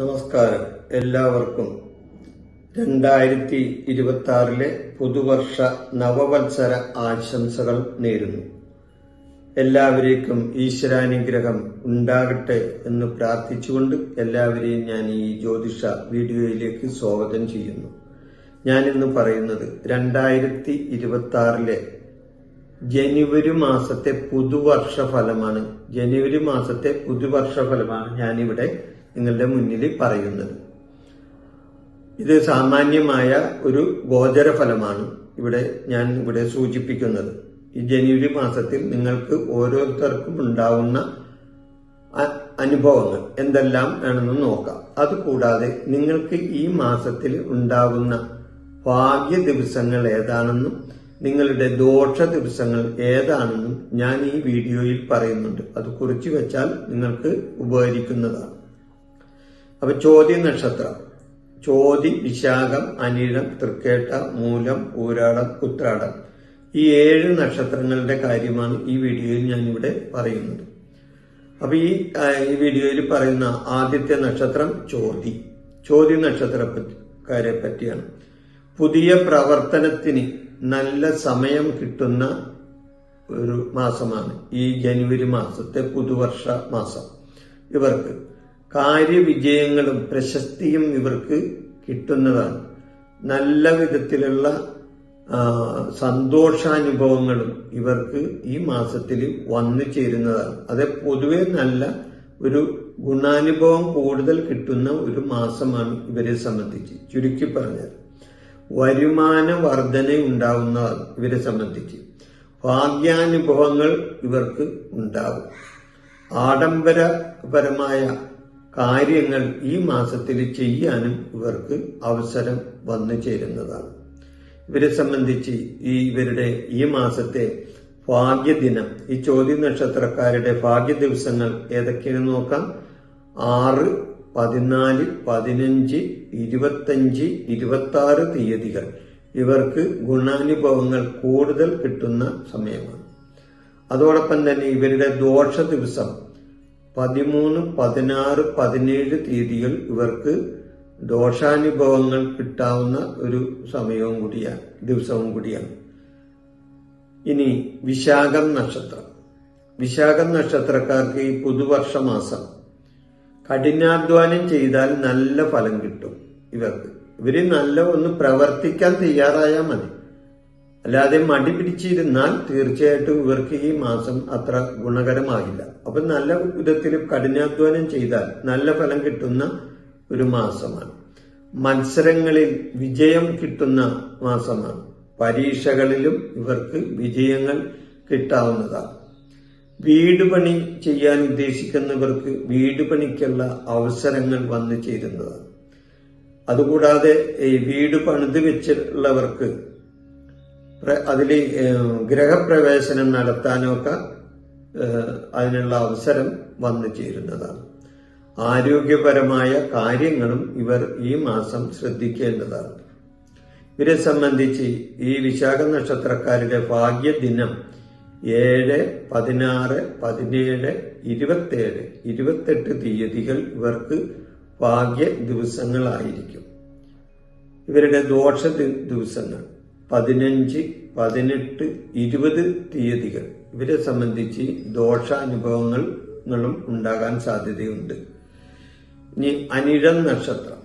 നമസ്കാരം. എല്ലാവർക്കും രണ്ടായിരത്തി ഇരുപത്തി ആറിലെ പുതുവർഷ നവവത്സര ആശംസകൾ നേരുന്നു. എല്ലാവരേക്കും ഈശ്വരാനുഗ്രഹം ഉണ്ടാകട്ടെ എന്ന് പ്രാർത്ഥിച്ചുകൊണ്ട് എല്ലാവരെയും ഞാൻ ഈ ജ്യോതിഷ വീഡിയോയിലേക്ക് സ്വാഗതം ചെയ്യുന്നു. ഞാൻ ഇന്ന് പറയുന്നത് രണ്ടായിരത്തി ഇരുപത്തി ആറിലെ ജനുവരി മാസത്തെ പുതുവർഷ ഫലമാണ് ജനുവരി മാസത്തെ പുതുവർഷ ഫലമാണ് ഞാനിവിടെ നിങ്ങളുടെ മുന്നിൽ പറയുന്നത്. ഇത് സാമാന്യമായ ഒരു ഗോചര ഫലമാണ് ഇവിടെ ഞാൻ ഇവിടെ സൂചിപ്പിക്കുന്നത്. ഈ ജനുവരി മാസത്തിൽ നിങ്ങൾക്ക് ഓരോരുത്തർക്കും ഉണ്ടാവുന്ന അനുഭവങ്ങൾ എന്തെല്ലാം വേണമെന്ന് നോക്കാം. അതുകൂടാതെ നിങ്ങൾക്ക് ഈ മാസത്തിൽ ഉണ്ടാകുന്ന ഭാഗ്യ ദിവസങ്ങൾ ഏതാണെന്നും നിങ്ങളുടെ ദോഷ ദിവസങ്ങൾ ഏതാണെന്നും ഞാൻ ഈ വീഡിയോയിൽ പറയുന്നുണ്ട്. അത് കുറിച്ചു വെച്ചാൽ നിങ്ങൾക്ക് ഉപകരിക്കുന്നതാണ്. അപ്പൊ ചോദ്യ നക്ഷത്രം. ചോതി വിശാഖം അനിഴം തൃക്കേട്ട മൂലം ഊരാടം ഉത്രാടം. ഈ ഏഴ് നക്ഷത്രങ്ങളുടെ കാര്യമാണ് ഈ വീഡിയോയിൽ ഞാനിവിടെ പറയുന്നത്. അപ്പൊ ഈ ഈ വീഡിയോയിൽ പറയുന്ന ആദ്യത്തെ നക്ഷത്രം ചോതി. ചോതി നക്ഷത്രക്കാരെ പറ്റിയാണ് പുതിയ പ്രവർത്തനത്തിന് നല്ല സമയം കിട്ടുന്ന ഒരു മാസമാണ്. ഈ ജനുവരി മാസത്തെ പുതുവർഷ മാസം. ഇവർക്ക് കാര്യവിജയങ്ങളും പ്രശസ്തിയും ഇവർക്ക് കിട്ടുന്നതാണ്. നല്ല വിധത്തിലുള്ള സന്തോഷാനുഭവങ്ങളും ഇവർക്ക് ഈ മാസത്തിൽ വന്നു ചേരുന്നതാണ്. അത് പൊതുവെ നല്ല ഒരു ഗുണാനുഭവം കൂടുതൽ കിട്ടുന്ന ഒരു മാസമാണ് ഇവരെ സംബന്ധിച്ച് ചുരുക്കി പറഞ്ഞാൽ. വരുമാന വർധന ഉണ്ടാവുന്ന ഇവരെ സംബന്ധിച്ച് ഭാഗ്യാനുഭവങ്ങൾ ഇവർക്ക് ഉണ്ടാവും. ആഡംബരപരമായ കാര്യങ്ങൾ ഈ മാസത്തിൽ ചെയ്യാനും ഇവർക്ക് അവസരം വന്നു ചേരുന്നതാണ്. ഇവരെ സംബന്ധിച്ച് ഈ ഇവരുടെ ഈ മാസത്തെ ഭാഗ്യദിനം ഈ ചോദ്യ നക്ഷത്രക്കാരുടെ ഭാഗ്യ ദിവസങ്ങൾ ഏതൊക്കെയാണെന്ന് നോക്കാം. ആറ് പതിനാല് പതിനഞ്ച് ഇരുപത്തഞ്ച് ഇരുപത്തി ആറ് തീയതികൾ. ഇവർക്ക് ഗുണാനുഭവങ്ങൾ കൂടുതൽ കിട്ടുന്ന സമയമാണ്. അതോടൊപ്പം തന്നെ ഇവരുടെ ദോഷ ദിവസം പതിമൂന്ന് പതിനാറ് പതിനേഴ് തീയതികൾ ഇവർക്ക് ദോഷാനുഭവങ്ങൾ കിട്ടാവുന്ന ഒരു സമയവും കൂടിയാണ് ദിവസവും കൂടിയാണ്. ഇനി വിശാഖം നക്ഷത്രം. വിശാഖം നക്ഷത്രക്കാർക്ക് ഈ പുതുവർഷ മാസം കഠിനാധ്വാനം ചെയ്താൽ നല്ല ഫലം കിട്ടും ഇവർക്ക്. ഇവർ നല്ല ഒന്ന് പ്രവർത്തിക്കാൻ തയ്യാറായാൽ മതി. അല്ലാതെ മടി പിടിച്ചിരുന്നാൽ തീർച്ചയായിട്ടും ഇവർക്ക് ഈ മാസം അത്ര ഗുണകരമാകില്ല. അപ്പൊ നല്ല വിധത്തിൽ കഠിനാധ്വാനം ചെയ്താൽ നല്ല ഫലം കിട്ടുന്ന ഒരു മാസമാണ്. മത്സരങ്ങളിൽ വിജയം കിട്ടുന്ന മാസമാണ്. പരീക്ഷകളിലും ഇവർക്ക് വിജയങ്ങൾ കിട്ടാവുന്നതാണ്. വീട് പണി ചെയ്യാൻ ഉദ്ദേശിക്കുന്നവർക്ക് വീട് പണിക്കുള്ള അവസരങ്ങൾ വന്നു ചേരുന്നതാണ് അതുകൂടാതെ ഈ വീട് പണിത് വെച്ചുള്ളവർക്ക് അതിൽ ഗ്രഹപ്രവേശനം നടത്താനൊക്കെ അതിനുള്ള അവസരം വന്നു ചേരുന്നതാണ്. ആരോഗ്യപരമായ കാര്യങ്ങളും ഇവർ ഈ മാസം ശ്രദ്ധിക്കേണ്ടതാണ്. ഇവരെ സംബന്ധിച്ച് ഈ വിശാഖ നക്ഷത്രക്കാരുടെ ഭാഗ്യദിനം ഏഴ് പതിനാറ് പതിനേഴ് ഇരുപത്തേഴ് ഇരുപത്തെട്ട് തീയതികൾ ഇവർക്ക് ഭാഗ്യ ദിവസങ്ങളായിരിക്കും. ഇവരുടെ ദോഷ ദിവസങ്ങൾ പതിനഞ്ച് പതിനെട്ട് ഇരുപത് തീയതികൾ. ഇവരെ സംബന്ധിച്ച് ദോഷാനുഭവങ്ങളും ഉണ്ടാകാൻ സാധ്യതയുണ്ട്. ഇനി അനിഴം നക്ഷത്രം.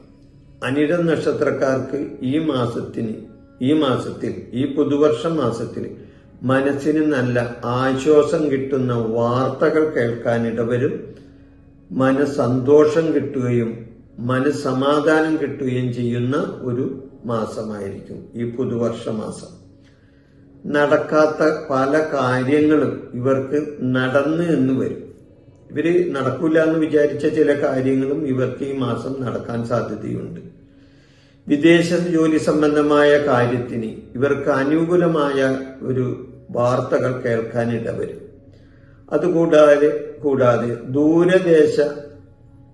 അനിഴം നക്ഷത്രക്കാർക്ക് ഈ മാസത്തിന് ഈ മാസത്തിൽ ഈ പുതുവർഷ മാസത്തിൽ മനസ്സിന് നല്ല ആശ്വാസം കിട്ടുന്ന വാർത്തകൾ കേൾക്കാനിടവരും മനസ്സന്തോഷം കിട്ടുകയും മനസ്സമാധാനം കിട്ടുകയും ചെയ്യുന്ന ഒരു മാസമായിരിക്കും ഈ പുതുവർഷ മാസം നടക്കാത്ത പല കാര്യങ്ങളും ഇവർക്ക് നടന്ന് എന്ന് വരും. ഇവർ നടക്കൂല എന്ന് വിചാരിച്ച ചില കാര്യങ്ങളും ഇവർക്ക് ഈ മാസം നടക്കാൻ സാധ്യതയുണ്ട്. വിദേശ ജോലി സംബന്ധമായ കാര്യത്തിന് ഇവർക്ക് അനുകൂലമായ ഒരു വാർത്തകൾ കേൾക്കാനിടവരും അതുകൂടാതെ കൂടാതെ ദൂരദേശ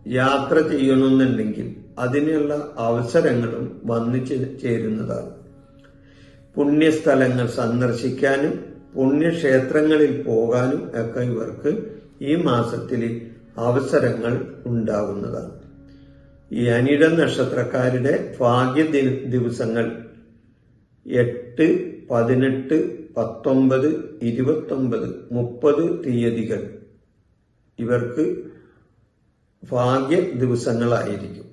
യാത്ര ചെയ്യണമെന്നുണ്ടെങ്കിൽ അതിനുള്ള അവസരങ്ങളും വന്നു ചേരുന്നതാണ്. പുണ്യസ്ഥലങ്ങൾ സന്ദർശിക്കാനും പുണ്യക്ഷേത്രങ്ങളിൽ പോകാനും ഒക്കെ ഇവർക്ക് ഈ മാസത്തിൽ അവസരങ്ങൾ ഉണ്ടാകുന്നതാണ്. ഈ അനിട നക്ഷത്രക്കാരുടെ ഭാഗ്യ ദിവസങ്ങൾ എട്ട് പതിനെട്ട് പത്തൊമ്പത് ഇരുപത്തൊമ്പത് മുപ്പത് തീയതികൾ. ഇവർക്ക് ഭാഗ്യ ദിവസങ്ങളായിരിക്കും.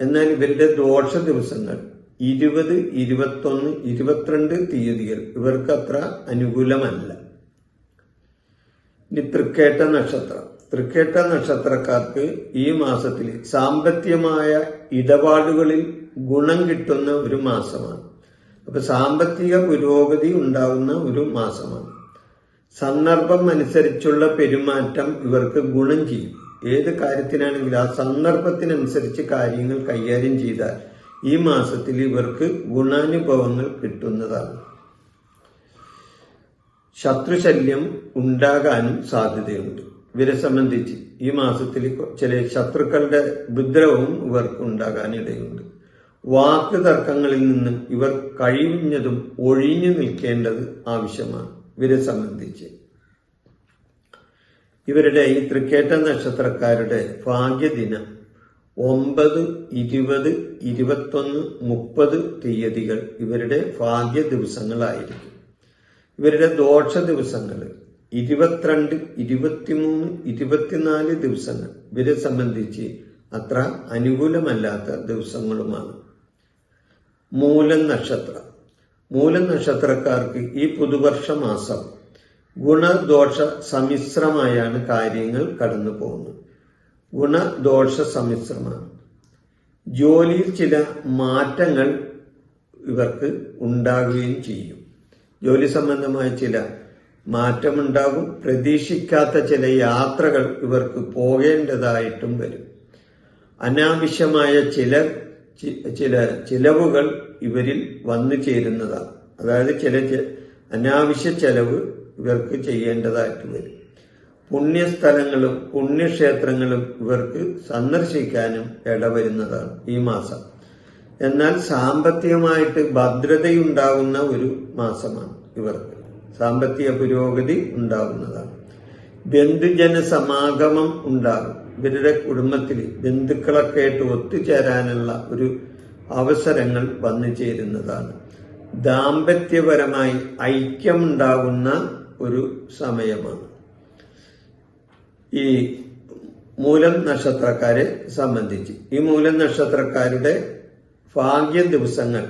എന്നാൽ ഇവരുടെ ദോഷ ദിവസങ്ങൾ ഇരുപത് ഇരുപത്തൊന്ന് ഇരുപത്തിരണ്ട് തീയതികൾ ഇവർക്ക് അത്ര അനുകൂലമല്ല. ഇനി തൃക്കേട്ട നക്ഷത്രം. തൃക്കേട്ട നക്ഷത്രക്കാർക്ക് ഈ മാസത്തിൽ സാമ്പത്തികമായ ഇടപാടുകളിൽ ഗുണം കിട്ടുന്ന ഒരു മാസമാണ്. അപ്പൊ സാമ്പത്തിക പുരോഗതി ഉണ്ടാകുന്ന ഒരു മാസമാണ്. സന്ദർഭം അനുസരിച്ചുള്ള പെരുമാറ്റം ഇവർക്ക് ഗുണം ചെയ്യും. ഏത് കാര്യത്തിനാണെങ്കിലും ആ സന്ദർഭത്തിനനുസരിച്ച് കാര്യങ്ങൾ കൈകാര്യം ചെയ്താൽ ഈ മാസത്തിൽ ഇവർക്ക് ഗുണാനുഭവങ്ങൾ കിട്ടുന്നതാണ്. ശത്രുശല്യം ഉണ്ടാകാനും സാധ്യതയുണ്ട്. ഇവരെ സംബന്ധിച്ച് ഈ മാസത്തിൽ ചില ശത്രുക്കളുടെ ഉപദ്രവവും ഇവർക്ക് ഉണ്ടാകാനിടയുണ്ട്. വാക്ക് നിന്നും നിന്ന് ഇവർ കഴിഞ്ഞതും ഒഴിഞ്ഞു നിൽക്കേണ്ടത് ആവശ്യമാണ്. ഇവരെ സംബന്ധിച്ച്. ഇവരുടെ ഈ തൃക്കേറ്റ നക്ഷത്രക്കാരുടെ ഭാഗ്യദിനം ഒമ്പത് ഇരുപത് ഇരുപത്തൊന്ന് മുപ്പത് തീയതികൾ ഇവരുടെ ഭാഗ്യ ദിവസങ്ങളായിരിക്കും ഇവരുടെ ദോഷ ദിവസങ്ങൾ ഇരുപത്തിരണ്ട് ഇരുപത്തിമൂന്ന് ഇരുപത്തിനാല് ദിവസങ്ങൾ. ഇവരെ സംബന്ധിച്ച് അത്ര അനുകൂലമല്ലാത്ത ദിവസങ്ങളുമാണ്. മൂലം നക്ഷത്രം. മൂലം നക്ഷത്രക്കാർക്ക് ഈ പുതുവർഷ മാസം ഗുണദോഷ സമ്മിശ്രമായാണ് കാര്യങ്ങൾ കടന്നു പോകുന്നത്. ഗുണദോഷ സമ്മിശ്രമാണ്. ജോലിയിൽ ചില മാറ്റങ്ങൾ ഇവർക്ക് ഉണ്ടാകുകയും ചെയ്യും. ജോലി സംബന്ധമായ ചില മാറ്റമുണ്ടാകും. പ്രതീക്ഷിക്കാത്ത ചില യാത്രകൾ ഇവർക്ക് പോകേണ്ടതായിട്ടും വരും. അനാവശ്യമായ ചില ചില ചിലവുകൾ ഇവരിൽ വന്നു ചേരുന്നതാണ്. അതായത് ചില അനാവശ്യ ചെലവ് ഇവർക്ക് ചെയ്യേണ്ടതായിട്ട് വരും. പുണ്യസ്ഥലങ്ങളും പുണ്യക്ഷേത്രങ്ങളും ഇവർക്ക് സന്ദർശിക്കാനും ഇടവരുന്നതാണ് ഈ മാസം. എന്നാൽ സാമ്പത്തികമായിട്ട് ഭദ്രതയുണ്ടാകുന്ന ഒരു മാസമാണ് ഇവർക്ക്. സാമ്പത്തിക പുരോഗതി ഉണ്ടാകുന്നതാണ്. ബന്ധുജന സമാഗമം ഉണ്ടാകും. ഇവരുടെ കുടുംബത്തിൽ ബന്ധുക്കളൊക്കെ ആയിട്ട് ഒത്തുചേരാനുള്ള ഒരു അവസരങ്ങൾ വന്നു ചേരുന്നതാണ്. ദാമ്പത്യപരമായി ഐക്യമുണ്ടാകുന്ന ഒരു സമയമാണ്. ഈ മൂലം നക്ഷത്രക്കാരെ സംബന്ധിച്ച്. ഈ മൂലം നക്ഷത്രക്കാരുടെ ഭാഗ്യ ദിവസങ്ങൾ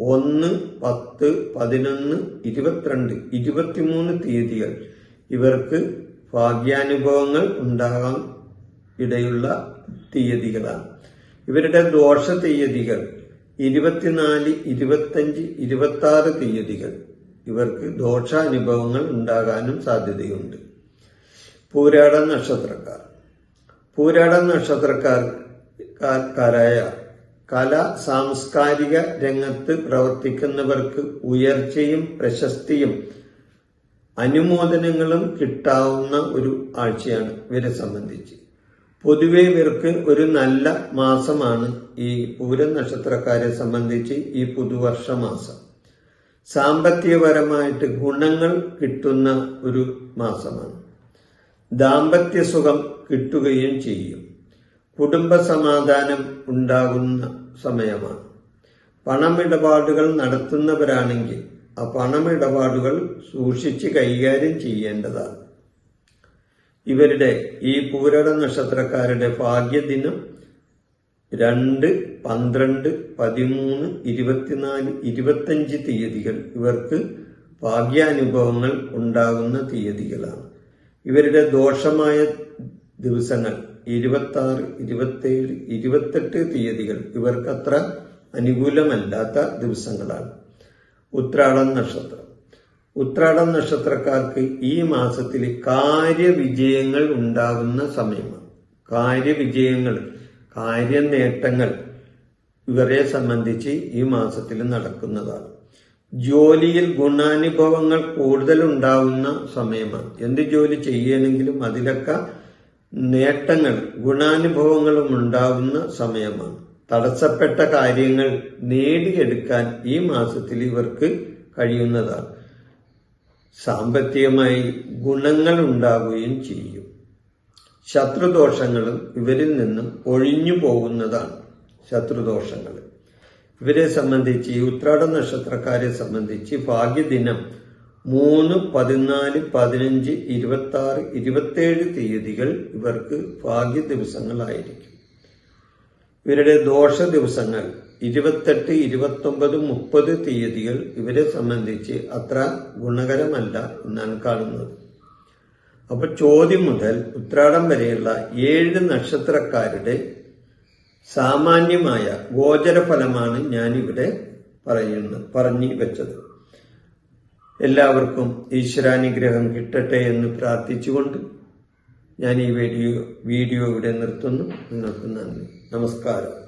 ഒന്ന് പത്ത് പതിനൊന്ന് ഇരുപത്തിരണ്ട് ഇരുപത്തിമൂന്ന് തീയതികൾ. ഇവർക്ക് ഭാഗ്യാനുഭവങ്ങൾ ഉണ്ടാകാൻ ഇടയുള്ള തീയതികളാണ്. ഇവരുടെ ദോഷ തീയതികൾ ഇരുപത്തിനാല് ഇരുപത്തഞ്ച് ഇരുപത്തി ആറ് തീയതികൾ ഇവർക്ക് ദോഷാനുഭവങ്ങൾ ഉണ്ടാകാനും സാധ്യതയുണ്ട്. പൂരാട നക്ഷത്രക്കാർ. പൂരാട നക്ഷത്രക്കാർക്കാരായ കല സാംസ്കാരിക രംഗത്ത് പ്രവർത്തിക്കുന്നവർക്ക് ഉയർച്ചയും പ്രശസ്തിയും അനുമോദനങ്ങളും കിട്ടാവുന്ന ഒരു ആഴ്ചയാണ് ഇവരെ സംബന്ധിച്ച്. പൊതുവെ ഇവർക്ക് ഒരു നല്ല മാസമാണ് ഈ പൂര നക്ഷത്രക്കാരെ സംബന്ധിച്ച് ഈ പുതുവർഷ മാസം. സാമ്പത്തികപരമായിട്ട് ഗുണങ്ങൾ കിട്ടുന്ന ഒരു മാസമാണ്. ദാമ്പത്യ സുഖം കിട്ടുകയും ചെയ്യും. കുടുംബ സമാധാനം ഉണ്ടാകുന്ന സമയമാണ്. പണമിടപാടുകൾ നടത്തുന്നവരാണെങ്കിൽ ആ പണമിടപാടുകൾ സൂക്ഷിച്ച് കൈകാര്യം ചെയ്യേണ്ടതാണ്. ഇവരുടെ ഈ പൂരട നക്ഷത്രക്കാരുടെ ഭാഗ്യദിനം രണ്ട് പന്ത്രണ്ട് പതിമൂന്ന് ഇരുപത്തിനാല് ഇരുപത്തഞ്ച് തീയതികൾ. ഇവർക്ക് ഭാഗ്യാനുഭവങ്ങൾ ഉണ്ടാകുന്ന തീയതികളാണ്. ഇവരുടെ ദോഷമായ ദിവസങ്ങൾ ഇരുപത്തി ആറ് ഇരുപത്തേഴ് ഇരുപത്തെട്ട് തീയതികൾ ഇവർക്കത്ര അനുകൂലമല്ലാത്ത ദിവസങ്ങളാണ്. ഉത്രാടം നക്ഷത്രം. ഉത്രാടം നക്ഷത്രക്കാർക്ക് ഈ മാസത്തിൽ കാര്യവിജയങ്ങൾ ഉണ്ടാകുന്ന സമയമാണ്. കാര്യവിജയങ്ങൾ കാര്യനേട്ടങ്ങൾ ഇവരെ സംബന്ധിച്ച് ഈ മാസത്തിൽ നടക്കുന്നതാണ്. ജോലിയിൽ ഗുണാനുഭവങ്ങൾ കൂടുതൽ ഉണ്ടാവുന്ന സമയമാണ്. എന്ത് ജോലി ചെയ്യണമെങ്കിലും അതിലൊക്കെ നേട്ടങ്ങൾ ഗുണാനുഭവങ്ങളും ഉണ്ടാകുന്ന സമയമാണ്. തടസ്സപ്പെട്ട കാര്യങ്ങൾ നേടിയെടുക്കാൻ ഈ മാസത്തിൽ ഇവർക്ക് കഴിയുന്നതാണ്. സാമ്പത്തികമായി ഗുണങ്ങൾ ഉണ്ടാവുകയും ചെയ്യും. ശത്രുദോഷങ്ങളും ഇവരിൽ നിന്നും ഒഴിഞ്ഞു പോകുന്നതാണ് ശത്രുദോഷങ്ങൾ. ഇവരെ സംബന്ധിച്ച് ഈ ഉത്രാട നക്ഷത്രക്കാരെ സംബന്ധിച്ച് ഭാഗ്യദിനം മൂന്ന് പതിനാല് പതിനഞ്ച് ഇരുപത്തി ആറ് ഇരുപത്തേഴ് തീയതികൾ ഇവർക്ക് ഭാഗ്യ ദിവസങ്ങളായിരിക്കും ഇവരുടെ ദോഷ ദിവസങ്ങൾ ഇരുപത്തെട്ട് ഇരുപത്തൊമ്പത് മുപ്പത് തീയതികൾ ഇവരെ സംബന്ധിച്ച് അത്ര ഗുണകരമല്ല എന്നാണ് കാണുന്നത്. അപ്പൊ ചോദ്യം മുതൽ ഉത്രാടം വരെയുള്ള ഏഴ് നക്ഷത്രക്കാരുടെ സാമാന്യമായ ഗോചരഫലമാണ് ഞാനിവിടെ പറയുന്നത് പറഞ്ഞു വെച്ചത്. എല്ലാവർക്കും ഈശ്വരാനുഗ്രഹം കിട്ടട്ടെ എന്ന് പ്രാർത്ഥിച്ചുകൊണ്ട് ഞാൻ ഈ വീഡിയോ വീഡിയോ ഇവിടെ നിർത്തുന്നു. നിങ്ങൾക്ക് നന്ദി. നമസ്കാരം.